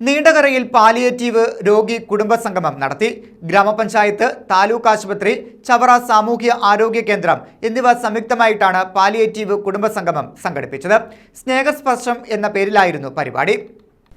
നീണ്ടകരയിൽ palliative രോഗി കുടുംബ സംഗമം നടത്തി. ഗ്രാമപഞ്ചായത്ത് താലൂക്ക് ആശുപത്രി ചവറ സാമൂഹ്യ ആരോഗ്യ കേന്ദ്രം എന്നിവ സംയുക്തമായിട്ടാണ് പാലിയേറ്റീവ് കുടുംബ സംഗമം സംഘടിപ്പിച്ചത്. സ്നേഹസ്പർശം എന്ന പേരിലായിരുന്നു പരിപാടി.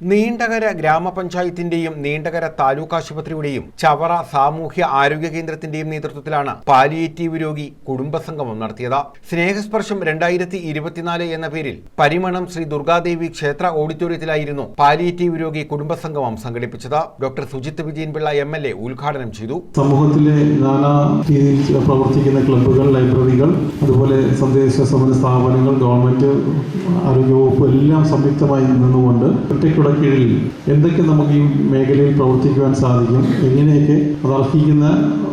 നീണ്ടകര ഗ്രാമപഞ്ചായത്തിന്റെയും നീണ്ടകര താലൂക്ക് ആശുപത്രിയുടെയും ചവറ സാമൂഹ്യ ആരോഗ്യ കേന്ദ്രത്തിന്റെയും നേതൃത്വത്തിലാണ് പാലിയേറ്റീവ് രോഗി കുടുംബസംഗമം നടത്തിയത്. സ്നേഹസ്പർശം രണ്ടായിരത്തി ഇരുപത്തിനാല് എന്ന പേരിൽ പരിമണം ശ്രീ ദുർഗാദേവി ക്ഷേത്ര ഓഡിറ്റോറിയത്തിലായിരുന്നു പാലിയേറ്റീവ് രോഗി കുടുംബസംഗമം സംഘടിപ്പിച്ചത്. Doctor Sujith Vijayanpillai M L A ഉദ്ഘാടനം ചെയ്തു. സമൂഹത്തിലെ നാനാ പ്രവർത്തിക്കുന്ന ക്ലബ്ബുകൾ ലൈബ്രറികൾ അതുപോലെ തദ്ദേശ സ്വയംഭരണ സ്ഥാപനങ്ങൾ ഗവൺമെന്റ് ആരോഗ്യവകുപ്പ് എല്ലാം സംയുക്തമായി നിന്നുകൊണ്ട് ഒറ്റയ്ക്കുള്ള കീഴിൽ എന്തൊക്കെ നമുക്ക് ഈ മേഖലയിൽ പ്രവർത്തിക്കുവാൻ സാധിക്കും എങ്ങനെയൊക്കെ അത് അർഹിക്കുന്ന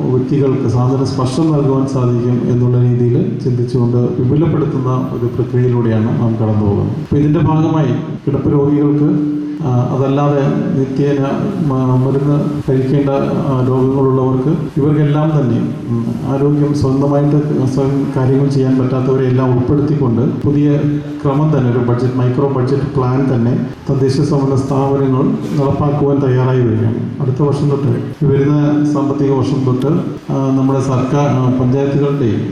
വ്യക്തികൾക്ക് സാധന സ്പർശം നൽകുവാൻ സാധിക്കും എന്നുള്ള രീതിയിൽ ചിന്തിച്ചുകൊണ്ട് വിപുലപ്പെടുത്തുന്ന ഒരു പ്രക്രിയയിലൂടെയാണ് നാം കടന്നു പോകുന്നത് അപ്പോൾ ഇതിന്റെ ഭാഗമായി കിടപ്പ് രോഗികൾക്ക് അതല്ലാതെ നിത്യേന മരുന്ന് കഴിക്കേണ്ട രോഗങ്ങളുള്ളവർക്ക് ഇവർക്കെല്ലാം തന്നെ ആരോഗ്യം സ്വന്തമായിട്ട് സ്വയം കാര്യങ്ങൾ ചെയ്യാൻ പറ്റാത്തവരെ എല്ലാം ഉൾപ്പെടുത്തിക്കൊണ്ട് പുതിയ ക്രമം തന്നെ ഒരു ബഡ്ജറ്റ് മൈക്രോ ബഡ്ജറ്റ് പ്ലാൻ തന്നെ തദ്ദേശ സ്വയംഭരണ സ്ഥാപനങ്ങൾ നടപ്പാക്കുവാൻ തയ്യാറായി വരികയാണ്. അടുത്ത വർഷം തൊട്ട് വരുന്ന സാമ്പത്തിക വർഷം തൊട്ട് നമ്മുടെ സർക്കാർ പഞ്ചായത്തുകളുടെയും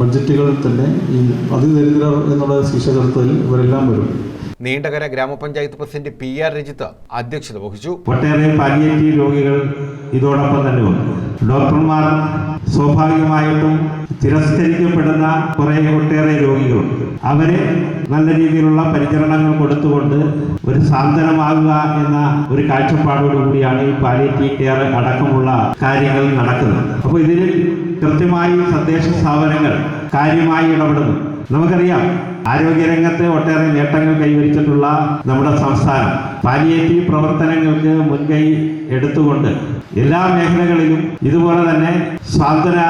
ബഡ്ജറ്റുകളിൽ തന്നെ ഈ അതിദരിദ്രർ എന്നുള്ള ശീർഷകത്തിൽ ഇവരെല്ലാം വരും. നീണ്ടകര ഗ്രാമപഞ്ചായത്ത് പ്രസിഡന്റ് പി ആർ രജിത്ത് അധ്യക്ഷത വഹിച്ചു. ഒട്ടേറെ പാലിയേറ്റീവ് രോഗികൾ ഇതോടൊപ്പം തന്നെ ഉണ്ട്. ഡോക്ടർമാർ സ്വാഭാവികമായിട്ടും തിരസ്കരിക്കപ്പെടുന്ന കുറെ ഒട്ടേറെ രോഗികളുണ്ട്. അവരെ നല്ല രീതിയിലുള്ള പരിചരണങ്ങൾ കൊടുത്തുകൊണ്ട് ഒരു സാന്ത്വനമാകുക എന്ന ഒരു കാഴ്ചപ്പാടോടുകൂടിയാണ് ഈ പാലിയേറ്റീവ് കെയർ അടക്കമുള്ള കാര്യങ്ങൾ നടക്കുന്നത്. അപ്പോൾ ഇതിൽ കൃത്യമായി തദ്ദേശ സ്ഥാപനങ്ങൾ കാര്യമായി ഇടപെടുന്നു. നമുക്കറിയാം ആരോഗ്യരംഗത്ത് ഒട്ടേറെ നേട്ടങ്ങൾ കൈവരിച്ചിട്ടുള്ള നമ്മുടെ സംസ്ഥാനം. പാലിയേറ്റീവ് പ്രവർത്തനങ്ങൾക്ക് മുൻകൈ എടുത്തുകൊണ്ട് എല്ലാ മേഖലകളിലും ഇതുപോലെ തന്നെ സാന്ത്വന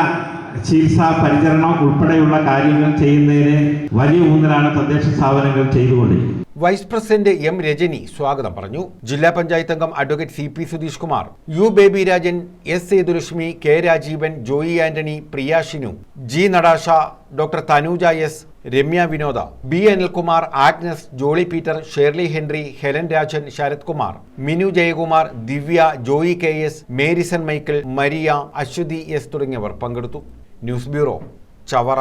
ചികിത്സാ പരിചരണം ഉൾപ്പെടെയുള്ള കാര്യങ്ങൾ ചെയ്യുന്നതിന് വലിയ ഊന്നലാണ് തദ്ദേശ സ്ഥാപനങ്ങൾ ചെയ്തുകൊണ്ടിരിക്കുന്നത്. വൈസ് പ്രസിഡന്റ് എം രജനി സ്വാഗതം പറഞ്ഞു. ജില്ലാ പഞ്ചായത്ത് അംഗം advocate C P Sudheesh Kumar U Baby Rajan S Sethulakshmi K Rajeevan Joy Antony Priya Shinu G Natasha doctor Thanuja S Ramya Vinoda B Anilkumar Agnes Jolly Peter Shirley Henry Helen Rajan Sarath Kumar Minu Jayakumar Divya Joy K S Merison Michael Maria Aswathy S തുടങ്ങിയവർ പങ്കെടുത്തു. News bureau Chavara.